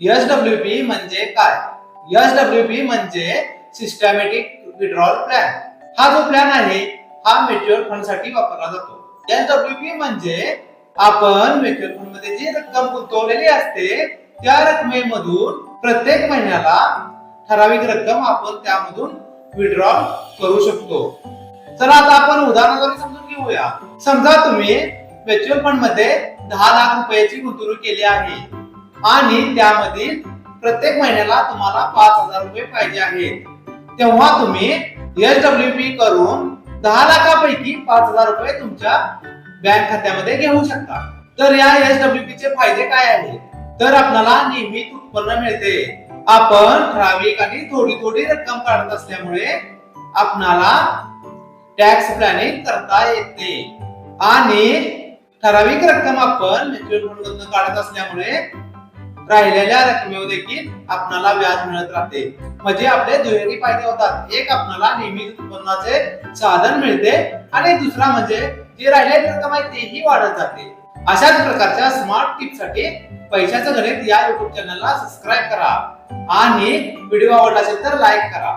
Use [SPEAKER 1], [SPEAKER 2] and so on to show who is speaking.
[SPEAKER 1] S W P म्हणजे काय? S W P म्हणजे सिस्टमॅटिक विड्रॉल प्लॅन हा जो प्लॅन आहे हा म्युच्युअल फंडसाठी वापरला जातो. एस डब्ल्यू पी म्हणजे आपण म्युच्युअल फंडमध्ये जी रक्कम गुंतवलेली असते त्या रकमेमधून प्रत्येक महिन्याला ठराविक रक्कम आपण त्यामधून विड्रॉल करू शकतो. चला आता आपण उदाहरणाद्वारे समजून घेऊया. समजा तुम्ही म्युच्युअल फंडमध्ये दहा लाख रुपयाची गुंतवणूक केली आहे. आणि त्यामधील प्रत्येक महिन्याला तुम्हाला पाच हजार रुपये पाहिजे आहेत. तेव्हा तुम्ही एस डब्ल्यू पी करून दहा लाखापैकी पाच हजार रुपये तुमच्या बँक खात्यामध्ये घेऊ शकता. तर या एस डब्ल्यू पी चे फायदे काय आहेत? तर आपल्याला नियमित उत्पन्न मिळते. आपण ठराविक आणि थोडी थोडी रक्कम काढत असल्यामुळे आपणाला टॅक्स प्लॅनिंग करता येते. आणि ठराविक रक्कम आपण म्युच्युअल फंड काढत असल्यामुळे राहिलेल्या रकमेवर देखील आपणाला व्याज मिळत राहते. म्हणजे आपले दुहेरी फायदे होतात. एक आपणाला नियमित उत्पन्नाचे साधन मिळते आणि दुसरा म्हणजे जे राहिलेली रक्कम आहे तेही वाढत जाते. अशाच प्रकारच्या स्मार्ट टिप्ससाठी पैशाचं गणित या युट्यूब चॅनलला सबस्क्राईब करा. आणि व्हिडिओ आवडला असेल तर लाईक करा.